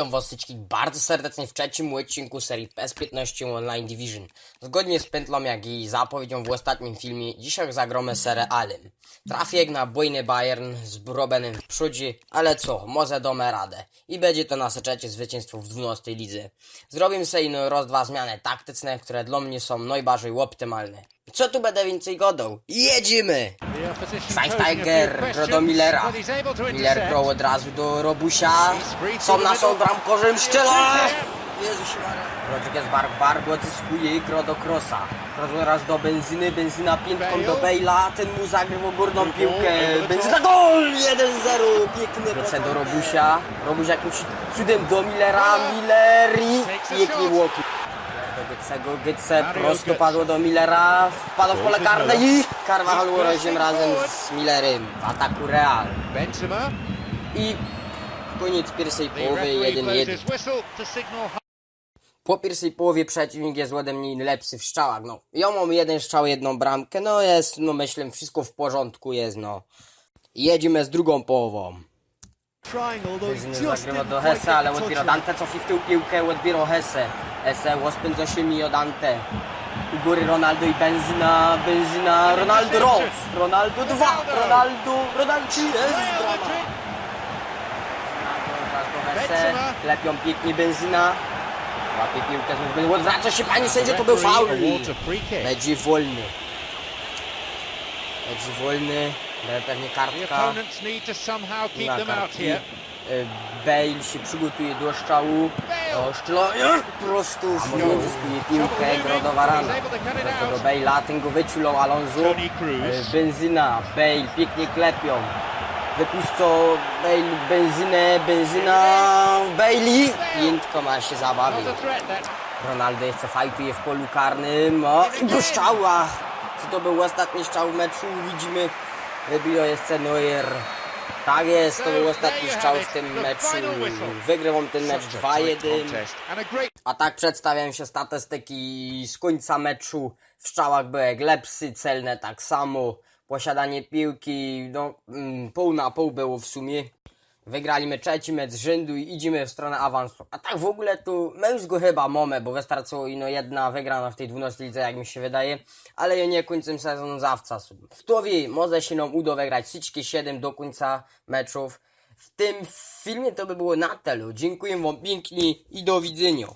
Witam was wszystkich bardzo serdecznie w trzecim odcinku serii PS15 Online Division. Zgodnie z pętlą jak i zapowiedzią w ostatnim filmie, dzisiaj zagromy serialem. Trafię jak na bojny Bayern z Robenem w przodzie, ale co, może damy radę. I będzie to nasze trzecie zwycięstwo w 12 lidze. Zrobimy sobie no roz dwa zmiany taktyczne, które dla mnie są najbardziej optymalne. Co tu będę więcej godał? Jedziemy! Schweinsteiger do Millera. Miller grał od razu do Robusia. Są naszą bramkorzem szczela! Jezus Rodriguez Bar bardzo odzyskuje gro do Krosa. Kroos raz do benzyny, benzyna piętką do Bale'a, ten mu zagrywał górną piłkę. Benzyna gol! 1-0, piękny Wrócę do Robusia. Robuś jakimś cudem do Millera, Miller i pięknie łoki. Do Gycego, Gyce prosto padło do Millera, wpadł w pole karne i Carvajal urodził razem z Millerem w ataku Real. Benzema. I koniec pierwszej połowy referee blows 1-1. his whistle to signal Po pierwszej połowie przeciwnik jest ode mnie lepszy w strzałach, no. Ja mam jeden strzał, jedną bramkę, no jest, no myślę, wszystko w porządku jest, no. Jedziemy z drugą połową. Zagrywa do Hesse, ale odbiera Dante, cofi w tył piłkę, odbiera Hesse. Hesse rozpędza się mi o Dante. U góry Ronaldo i Benzyna, Benzyna, Ronaldo Ros, Ronaldo 2, Ronaldo, Ronaldo 3, jest. Hesse, lepią pięknie Benzyna. Łapie piłkę, znów będzie odwraca się, panie sędzio, to był faul. Będzie wolny. Będzie wolny, pewnie The kartka. kartki. Bale się przygotuje do strzału. Do szczelania. Prosto z nią zyskuje piłkę. Gro do Varana. Prosto do Bale'a. Ten go wyciulał Alonso. Benzyna. Bale pięknie klepią. Wypuszczą Bale benzynę. Benzyna. Bailey. Piętko ma się zabawić. Ronaldo jeszcze fajtuje w polu karnym. O, i do strzała. Czy to był ostatni strzał w meczu? Widzimy. Wybilo jeszcze Neuer. Tak jest, to był ostatni strzał w tym meczu. Wygrał on ten mecz Such a tight 2-1. contest. And a tak przedstawiają się statystyki z końca meczu. W strzałach były lepsy, celne tak samo. Posiadanie piłki, no mm, pół na pół było w sumie. Wygraliśmy trzeci mecz rzędu i idziemy w stronę awansu. A tak w ogóle tu go chyba mamy, bo wystarczyło ino jedna wygrana w tej 12 lidze, jak mi się wydaje. Ale ja nie kończę sezonu zawca. Kto wie, może się nam uda wygrać wszystkie 7 do końca meczów. W tym filmie to by było na tyle. Dziękuję wam pięknie i do widzenia.